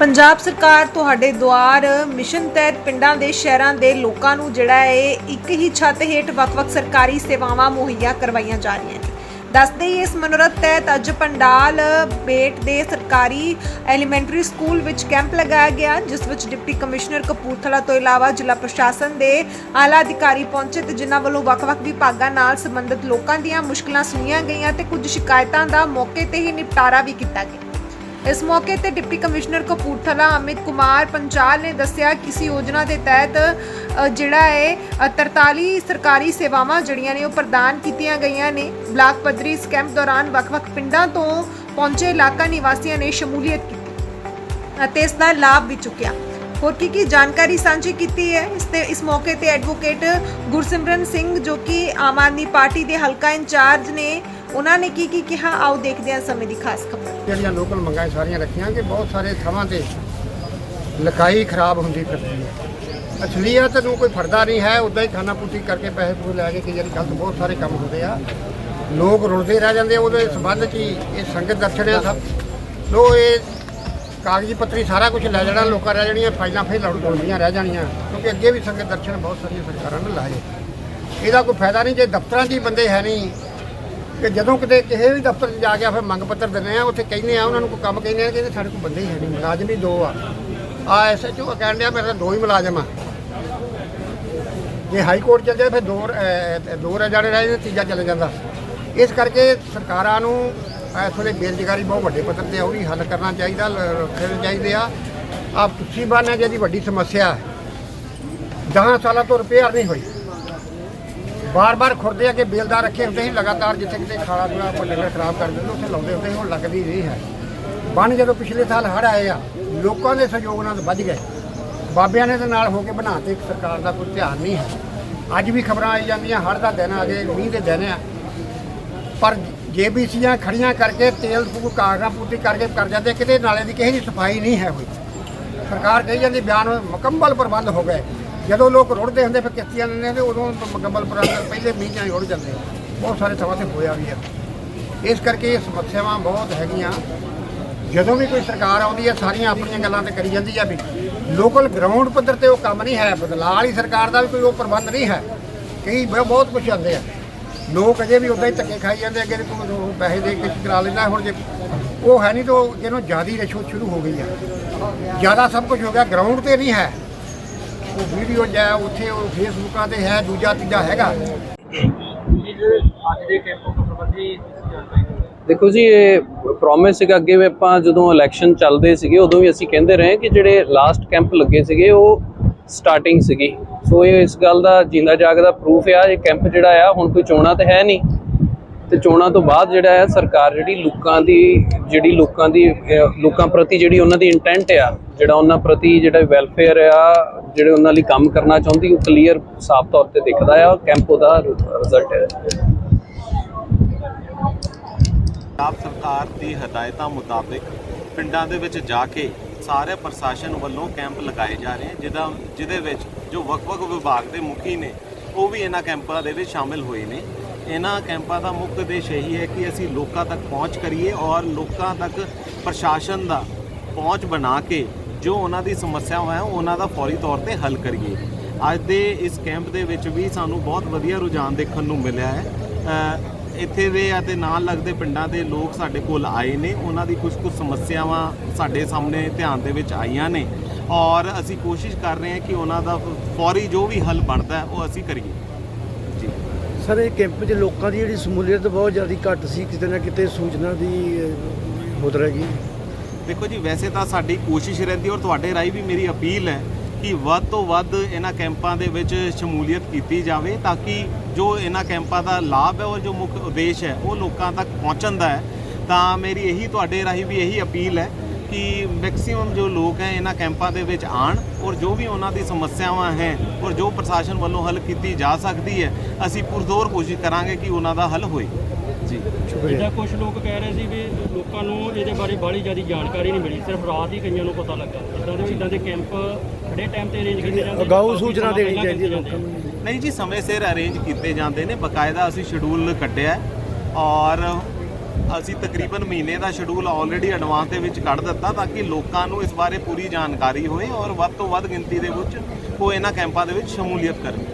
ਪੰਜਾਬ ਸਰਕਾਰ ਤੁਹਾਡੇ ਦੁਆਰ ਮਿਸ਼ਨ ਤਹਿਤ ਪਿੰਡਾਂ ਦੇ ਸ਼ਹਿਰਾਂ ਦੇ ਲੋਕਾਂ ਨੂੰ ਜਿਹੜਾ ਹੈ ਇੱਕ ਹੀ ਛੱਤ ਹੇਠ ਵੱਖ-ਵੱਖ ਸਰਕਾਰੀ ਸੇਵਾਵਾਂ ਮੁਹੱਈਆ ਕਰਵਾਈਆਂ ਜਾ ਰਹੀਆਂ ਨੇ। ਦੱਸਦੇ ਹੀ ਇਸ ਮਨੋਰਥ ਤਹਿਤ ਅੱਜ ਪੰਡਾਲ ਬੇਟ ਦੇ ਸਰਕਾਰੀ ਐਲੀਮੈਂਟਰੀ ਸਕੂਲ ਵਿੱਚ ਕੈਂਪ ਲਗਾਇਆ ਗਿਆ, ਜਿਸ ਵਿੱਚ ਡਿਪਟੀ ਕਮਿਸ਼ਨਰ ਕਪੂਰਥਲਾ ਤੋਂ ਇਲਾਵਾ ਜ਼ਿਲ੍ਹਾ ਪ੍ਰਸ਼ਾਸਨ ਦੇ ਆਲਾ ਅਧਿਕਾਰੀ ਪਹੁੰਚੇ ਤੇ ਜਿਨ੍ਹਾਂ ਵੱਲੋਂ ਵੱਖ-ਵੱਖ ਵਿਭਾਗਾਂ ਨਾਲ ਸੰਬੰਧਿਤ ਲੋਕਾਂ ਦੀਆਂ ਮੁਸ਼ਕਲਾਂ ਸੁਣੀਆਂ ਗਈਆਂ ਤੇ ਕੁਝ ਸ਼ਿਕਾਇਤਾਂ ਦਾ ਮੌਕੇ ਤੇ ਹੀ ਨਿਪਟਾਰਾ ਵੀ ਕੀਤਾ ਗਿਆ। ਇਸ ਮੌਕੇ ਤੇ ਡਿਪਟੀ ਕਮਿਸ਼ਨਰ ਕਪੂਰਥਲਾ ਅਮਿਤ ਕੁਮਾਰ ਪੰਚਾਲ ਨੇ ਦੱਸਿਆ ਕਿ ਇਸ ਯੋਜਨਾ ਦੇ ਤਹਿਤ ਅ, ਜਿਹੜਾ ਹੈ ਅ, 43 ਸਰਕਾਰੀ ਸੇਵਾਵਾਂ ਜਿਹੜੀਆਂ ਨੇ ਉਹ ਪ੍ਰਦਾਨ ਕੀਤੀਆਂ ਗਈਆਂ ਨੇ। ਬਲਾਕ ਪੱਧਰੀ ਇਸ ਕੈਂਪ ਦੌਰਾਨ ਵੱਖ-ਵੱਖ ਪਿੰਡਾਂ ਤੋਂ ਪਹੁੰਚੇ ਇਲਾਕਾ ਨਿਵਾਸੀਆਂ ਨੇ ਸ਼ਮੂਲੀਅਤ ਕੀਤੀ ਅਤੇ ਇਸ ਦਾ ਲਾਭ ਵੀ ਚੁੱਕਿਆ। ਹੋਰ ਕੀ ਕੀ ਜਾਣਕਾਰੀ ਸਾਂਝੀ ਕੀਤੀ ਹੈ? ਇਸ ਤੇ ਇਸ ਮੌਕੇ ਤੇ ਐਡਵੋਕੇਟ ਗੁਰਸਿਮਰਨ ਸਿੰਘ ਜੋ ਕਿ ਆਮ ਆਦਮੀ ਪਾਰਟੀ ਦੇ ਹਲਕਾ ਇੰਚਾਰਜ ਨੇ ਉਹਨਾਂ ਨੇ ਕੀ ਕੀ ਕਿਹਾ? ਆਓ ਦੇਖਦੇ ਹਾਂ ਸਮੇਂ ਦੀ ਖਾਸ ਖਬਰ। ਜਿਹੜੀਆਂ ਲੋਕਲ ਮੰਗਾਂ ਸਾਰੀਆਂ ਰੱਖੀਆਂ ਕਿ ਬਹੁਤ ਸਾਰੇ ਥਾਵਾਂ ਤੇ ਲਕਾਈ ਖਰਾਬ ਹੁੰਦੀ ਫਿਰਦੀ ਹੈ ਅਸਲੀਅਤ ਨੂੰ ਕੋਈ ਫਰਦਾ ਨਹੀਂ ਹੈ ਉਦਾਂ ਹੀ ਖਾਣਾ ਪੂਟੀ ਕਰਕੇ ਪੈਸੇ ਪੂਸੇ ਲੈ ਕੇ ਕਿ ਵਾਰੀ ਗਲਤ ਬਹੁਤ ਸਾਰੇ ਕੰਮ ਹੁੰਦੇ ਆ। ਲੋਕ ਰੁਲਦੇ ਰਹਿ ਜਾਂਦੇ ਆ, ਉਹਦੇ ਸੰਬੰਧ 'ਚ ਹੀ ਇਹ ਸੰਗਤ ਦਰਸ਼ਨ ਆ ਸਭ। ਲੋ ਇਹ ਕਾਗਜ਼ੀ ਪੱਤਰੀ ਸਾਰਾ ਕੁਝ ਲੈ ਜਾਣਾ ਲੋਕਾਂ ਰਹਿ ਜਾਣੀਆਂ ਫਾਈਲਾਂ ਫਾਈਲਾਂ ਉਡਾਉਣੀਆਂ ਰਹਿ ਜਾਣੀਆਂ। ਕਿਉਂਕਿ ਅੱਗੇ ਵੀ ਸੰਗਤ ਦਰਸ਼ਨ ਬਹੁਤ ਸਾਰੀਆਂ ਸਰਕਾਰਾਂ ਨੇ ਲਾਏ। ਇਹਦਾ ਕੋਈ ਫਾਇਦਾ ਨਹੀਂ ਜੇ ਦਫ਼ਤਰਾਂ 'ਚ ਹੀ ਬੰਦੇ ਹੈ ਨਹੀਂ ਕਿ ਜਦੋਂ ਕਿਤੇ ਕਿਸੇ ਵੀ ਦਫ਼ਤਰ 'ਚ ਜਾ ਕੇ ਫਿਰ ਮੰਗ ਪੱਤਰ ਦਿੰਦੇ ਆ ਉੱਥੇ ਕਹਿੰਦੇ ਆ, ਉਹਨਾਂ ਨੂੰ ਕੋਈ ਕੰਮ ਕਹਿੰਦੇ ਆ ਕਹਿੰਦੇ ਸਾਡੇ ਕੋਲ ਬੰਦੇ ਹੀ ਹੈ ਨਹੀਂ, ਮੁਲਾਜ਼ਮ ਹੀ ਦੋ ਆ। ਆ ਐਸਐਚਓ ਕਹਿਣ ਡਿਆ ਮੇਰੇ ਤਾਂ ਦੋ ਹੀ ਮੁਲਾਜ਼ਮ ਆ। ਜੇ ਹਾਈ ਕੋਰਟ ਚੱਲ ਜਾਏ, ਫਿਰ ਦੋ ਦੋ ਰਹਿ ਜਾਣੇ ਰਹਿ ਜਾਂਦੇ, ਤੀਜਾ ਚੱਲ ਜਾਂਦਾ। ਇਸ ਕਰਕੇ ਸਰਕਾਰਾਂ ਨੂੰ ਇਸ ਵੇਲੇ ਬੇਰੁਜ਼ਗਾਰੀ ਬਹੁਤ ਵੱਡੇ ਪੱਧਰ ਤੇ ਆ, ਉਹ ਵੀ ਹੱਲ ਕਰਨਾ ਚਾਹੀਦਾ ਰੱਖਣੇ ਚਾਹੀਦੇ ਆ। ਆ ਪੁੱਛੀ ਬਾਨਾ ਜਿਹਦੀ ਵੱਡੀ ਸਮੱਸਿਆ ਹੈ 10 ਸਾਲਾਂ ਤੋਂ ਰਿਪੇਅਰ ਨਹੀਂ ਹੋਈ। ਬਾਰ-ਬਾਰ ਖੁਰਦੇ ਅੱਗੇ ਬੇਲਦਾਰ ਰੱਖੇ ਹੁੰਦੇ ਸੀ, ਲਗਾਤਾਰ ਜਿੱਥੇ ਕਿਤੇ ਖਾਲਾ ਖੁਲਾ ਕੋਈ ਡੰਗਰ ਖਰਾਬ ਕਰ ਦਿੰਦੇ, ਉੱਥੇ ਲਾਉਂਦੇ ਹੁੰਦੇ ਸੀ, ਹੁਣ ਲੱਗਦੀ ਨਹੀਂ ਹੈ। ਬੰਨ ਜਦੋਂ ਪਿਛਲੇ ਸਾਲ ਹੜ੍ਹ ਆਏ ਆ, ਲੋਕਾਂ ਦੇ ਸਹਿਯੋਗ ਨਾਲ ਵੱਧ ਗਏ। ਬਾਬਿਆਂ ਨੇ ਦੇ ਨਾਲ ਹੋ ਕੇ ਬਣਾ ਤੇ ਸਰਕਾਰ ਦਾ ਕੋਈ ਧਿਆਨ ਨਹੀਂ ਹੈ। ਅੱਜ ਵੀ ਖਬਰਾਂ ਆਈ ਜਾਂਦੀਆਂ, ਹੜ੍ਹ ਦਾ ਦਿਨ ਆ ਗਏ ਮੀਂਹ ਦੇ ਦਿਨ ਆ। ਪਰ ਜੇਬੀਸੀਆਂ ਖੜੀਆਂ ਕਰਕੇ ਤੇਲ ਫੂਕ ਕਾਗਜ਼ਾਂ ਪੂਰਤੀ ਕਰਕੇ ਕਰ ਜਾਂਦੇ ਕਿਤੇ ਨਾਲੇ ਦੀ ਕਿਸੇ ਦੀ ਸਫ਼ਾਈ ਨਹੀਂ ਹੈ ਹੋਈ। ਸਰਕਾਰ ਕਹੀ ਜਾਂਦੀ, ਬਿਆਨ ਮੁਕੰਮਲ ਪ੍ਰਬੰਧ ਹੋ ਗਏ। ਜਦੋਂ ਲੋਕ ਰੁੜਦੇ ਹੁੰਦੇ, ਫਿਰ ਕਿਸ਼ਤੀਆਂ ਲੈਂਦੇ ਹੁੰਦੇ, ਉਦੋਂ ਮੁਕੰਮਲ ਪ੍ਰਬੰਧ ਪਹਿਲੇ ਮੀਂਹ ਜਾਂ ਰੁੜ ਜਾਂਦੇ ਆ। ਬਹੁਤ ਸਾਰੇ ਥਾਵਾਂ ਤੇ ਹੋਇਆ ਵੀ ਆ। ਇਸ ਕਰਕੇ ਇਹ ਸਮੱਸਿਆਵਾਂ ਬਹੁਤ ਹੈਗੀਆਂ। ਜਦੋਂ ਵੀ ਕੋਈ ਸਰਕਾਰ ਆਉਂਦੀ ਹੈ ਸਾਰੀਆਂ ਆਪਣੀਆਂ ਗੱਲਾਂ ਤੇ ਕਰੀ ਜਾਂਦੀ ਆ ਵੀ ਲੋਕਲ ਗਰਾਊਂਡ ਪੱਧਰ ਤੇ ਉਹ ਕੰਮ ਨਹੀਂ ਹੈ, ਬਦਲਾਅ ਵਾਲੀ ਸਰਕਾਰ ਦਾ ਵੀ ਕੋਈ ਉਹ ਪ੍ਰਬੰਧ ਨਹੀਂ ਹੈ। ਕਈ ਬਹੁਤ ਕੁਝ ਆਉਂਦੇ ਆ। ਲੋਕ ਅਜੇ ਵੀ ਉਦਾਂ ਹੀ ਧੱਕੇ ਖਾਈ ਜਾਂਦੇ ਅੱਗੇ ਕੋਈ ਪੈਸੇ ਦੇ ਕੇ ਕਰਾ ਲੈਂਦਾ ਹੁਣ ਜੇ ਉਹ ਹੈ ਨਹੀਂ ਤਾਂ ਜਿਹਨੂੰ ਜ਼ਿਆਦੀ ਰਿਸ਼ਵਤ ਸ਼ੁਰੂ ਹੋ ਗਈ ਆ। ਜ਼ਿਆਦਾ ਸਭ ਕੁਝ ਹੋ ਗਿਆ ਗਰਾਊਂਡ ਤੇ ਨਹੀਂ ਹੈ। ਉਹ ਵੀਡੀਓ ਜਾਂ ਉੱਥੇ ਉਹ ਫੇਸਬੁੱਕਾਂ ਤੇ ਹੈ, ਦੂਜਾ ਤੀਜਾ ਹੈਗਾ। ਦੇਖੋ ਜੀ, ਇਹ ਪ੍ਰੋਮਿਸ ਸੀਗਾ, ਅੱਗੇ ਵੀ ਆਪਾਂ ਜਦੋਂ ਇਲੈਕਸ਼ਨ ਚੱਲਦੇ ਸੀਗੇ, ਉਦੋਂ ਵੀ ਅਸੀਂ ਕਹਿੰਦੇ ਰਹੇ ਕਿ ਜਿਹੜੇ ਲਾਸਟ ਕੈਂਪ ਲੱਗੇ ਸੀਗੇ, ਉਹ ਸਟਾਰਟਿੰਗ ਸੀਗੀ। ਸੋ ਇਹ ਇਸ ਗੱਲ ਦਾ ਜਿੰਦਾ ਜਾਗਦਾ ਪ੍ਰੂਫ ਆ, ਇਹ ਕੈਂਪ ਜਿਹੜਾ ਆ, ਹੁਣ ਕੋਈ ਚੋਣਾਂ ਤੇ ਹੈ ਨਹੀਂ। ਤੇ ਚੋਣਾਂ ਤੋਂ ਬਾਅਦ ਜਿਹੜਾ ਹੈ ਸਰਕਾਰ ਜਿਹੜੀ ਲੋਕਾਂ ਦੀ, ਜਿਹੜੀ ਲੋਕਾਂ ਦੀ ਲੋਕਾਂ ਪ੍ਰਤੀ ਜਿਹੜੀ ਉਹਨਾਂ ਦੀ ਇੰਟੈਂਟ ਆ, ਜਿਹੜਾ ਉਹਨਾਂ ਪ੍ਰਤੀ ਜਿਹੜਾ ਵੈਲਫੇਅਰ ਆ, ਜਿਹੜੇ ਉਹਨਾਂ ਲਈ ਕੰਮ ਕਰਨਾ ਚਾਹੁੰਦੀ, ਉਹ ਕਲੀਅਰ ਸਾਫ਼ ਤੌਰ ਤੇ ਦਿਖਦਾ ਆ ਕੈਂਪ ਉਹਦਾ ਰਿਜ਼ਲਟ ਹੈ। ਪੰਜਾਬ ਸਰਕਾਰ ਦੀ ਹਦਾਇਤਾਂ ਮੁਤਾਬਿਕ ਪਿੰਡਾਂ ਦੇ ਵਿੱਚ ਜਾ ਕੇ ਸਾਰੇ ਪ੍ਰਸ਼ਾਸਨ ਵੱਲੋਂ ਕੈਂਪ ਲਗਾਏ ਜਾ ਰਹੇ ਹਨ, ਜਿਹਦਾ, ਜਿਹਦੇ ਵਿੱਚ ਜੋ ਵੱਖ-ਵੱਖ ਵਿਭਾਗ ਦੇ ਮੁਖੀ ਨੇ, ਉਹ ਵੀ ਇਹਨਾਂ ਕੈਂਪਾਂ ਦੇ ਵਿੱਚ ਸ਼ਾਮਿਲ ਹੋਏ ਨੇ। ਇਹਨਾਂ ਕੈਂਪਾਂ ਦਾ ਮੁੱਖ ਉਦੇਸ਼ ਇਹੀ ਹੈ ਕਿ ਅਸੀਂ ਲੋਕਾਂ ਤੱਕ ਪਹੁੰਚ ਕਰੀਏ ਔਰ ਲੋਕਾਂ ਤੱਕ ਪ੍ਰਸ਼ਾਸਨ ਦਾ ਪਹੁੰਚ ਬਣਾ ਕੇ ਜੋ ਉਹਨਾਂ ਦੀ ਸਮੱਸਿਆਵਾਂ ਹੈ ਉਹਨਾਂ ਦਾ ਫੌਰੀ ਤੌਰ ਤੇ ਹੱਲ ਕਰੀਏ। ਅੱਜ ਦੇ ਇਸ ਕੈਂਪ ਦੇ ਵਿੱਚ ਵੀ ਸਾਨੂੰ ਬਹੁਤ ਵਧੀਆ ਰੁਝਾਨ ਦੇਖਣ ਨੂੰ ਮਿਲਿਆ ਹੈ। ਇੱਥੇ ਦੇ ਅਤੇ ਨਾਲ ਲੱਗਦੇ ਪਿੰਡਾਂ ਦੇ ਲੋਕ ਸਾਡੇ ਕੋਲ ਆਏ ਨੇ। ਉਹਨਾਂ ਦੀ ਕੁਝ ਕੁ ਸਮੱਸਿਆਵਾਂ ਸਾਡੇ ਸਾਹਮਣੇ ਧਿਆਨ ਦੇ ਵਿੱਚ ਆਈਆਂ ਨੇ ਔਰ ਅਸੀਂ ਕੋਸ਼ਿਸ਼ ਕਰ ਰਹੇ ਹਾਂ ਕਿ ਉਹਨਾਂ ਦਾ ਫੌਰੀ ਜੋ ਵੀ ਹੱਲ ਬਣਦਾ ਉਹ ਅਸੀਂ ਕਰੀਏ। ਸਰ ਇਹ ਕੈਂਪ 'ਚ ਲੋਕਾਂ ਦੀ ਜਿਹੜੀ ਸਮੂਲੀਅਤ ਬਹੁਤ ਜ਼ਿਆਦਾ ਘੱਟ ਸੀ ਕਿਤੇ ਨਾ ਕਿਤੇ ਸੂਚਨਾ ਦੀ ਅਹ, ਹੋ ਰਹੀ ਦੇਖੋ ਜੀ ਵੈਸੇ ਤਾਂ ਸਾਡੀ ਕੋਸ਼ਿਸ਼ ਰਹਿੰਦੀ ਔਰ ਤੁਹਾਡੇ ਰਾਹੀਂ ਵੀ ਮੇਰੀ ਅਪੀਲ ਹੈ ਕਿ ਵੱਧ ਤੋਂ ਵੱਧ ਇਹਨਾਂ ਕੈਂਪਾਂ ਦੇ ਵਿੱਚ ਸ਼ਮੂਲੀਅਤ ਕੀਤੀ ਜਾਵੇ ਤਾਂ ਕਿ ਜੋ ਇਹਨਾਂ ਕੈਂਪਾਂ ਦਾ ਲਾਭ ਹੈ ਔਰ ਜੋ ਮੁੱਖ ਉਦੇਸ਼ ਹੈ ਉਹ ਲੋਕਾਂ ਤੱਕ ਪਹੁੰਚਣ ਦਾ ਹੈ। ਤਾਂ ਮੇਰੀ ਇਹੀ ਤੁਹਾਡੇ ਰਾਹੀਂ ਵੀ ਇਹੀ ਅਪੀਲ ਹੈ ਕਿ ਮੈਕਸਿਮਮ ਜੋ ਲੋਕ ਹੈ ਇਹਨਾਂ ਕੈਂਪਾਂ ਦੇ ਵਿੱਚ ਆਣ ਔਰ ਜੋ ਵੀ ਉਹਨਾਂ ਦੀ ਸਮੱਸਿਆਵਾਂ ਹੈ ਔਰ ਜੋ ਪ੍ਰਸ਼ਾਸਨ ਵੱਲੋਂ ਹੱਲ ਕੀਤੀ ਜਾ ਸਕਦੀ ਹੈ ਅਸੀਂ ਪੁਰਜ਼ੋਰ ਕੋਸ਼ਿਸ਼ ਕਰਾਂਗੇ ਕਿ ਉਹਨਾਂ ਦਾ ਹੱਲ ਹੋਏ। ਜੀ। ਜਿੱਦਾਂ ਕੁਝ ਲੋਕ ਕਹਿ ਰਹੇ ਸੀ ਵੀ ਲੋਕਾਂ ਨੂੰ ਇਹਦੇ ਬਾਰੇ ਬਾਹਲੀ ਜ਼ਿਆਦਾ ਜਾਣਕਾਰੀ ਨਹੀਂ ਮਿਲੀ ਸਿਰਫ ਰਾਤ ਹੀ ਕਈਆਂ ਨੂੰ ਪਤਾ ਲੱਗਾ। ਇਦਾਂ ਦੇ ਇਦਾਂ ਦੇ ਕੈਂਪ ਖੜੇ ਟਾਈਮ ਤੇ ਅਰੇਂਜ ਕੀਤੇ ਜਾਂਦੇ ਅਗਾਊਂ ਸੂਚਨਾ ਦੇਣੀ ਚਾਹੀਦੀ ਲੋਕਾਂ ਨੂੰ। ਨਹੀਂ ਜੀ ਸਮੇਂ ਸਿਰ ਅਰੇਂਜ ਕੀਤੇ ਜਾਂਦੇ ਨੇ ਬਕਾਇਦਾ ਅਸੀਂ ਸ਼ਡਿਊਲ ਕੱਢਿਆ ਔਰ ਅਸੀਂ ਤਕਰੀਬਨ ਮਹੀਨੇ ਦਾ ਸ਼ਡਿਊਲ ਆਲਰੇਡੀ ਐਡਵਾਂਸ ਦੇ ਵਿੱਚ ਕੱਢ ਦਿੱਤਾ ਤਾਂ ਕਿ ਲੋਕਾਂ ਨੂੰ ਇਸ ਬਾਰੇ ਪੂਰੀ ਜਾਣਕਾਰੀ ਹੋਏ ਔਰ ਵੱਧ ਤੋਂ ਵੱਧ ਗਿਣਤੀ ਦੇ ਵਿੱਚ ਉਹ ਇਹਨਾਂ ਕੈਂਪਾਂ ਦੇ ਵਿੱਚ ਸ਼ਮੂਲੀਅਤ ਕਰਨ।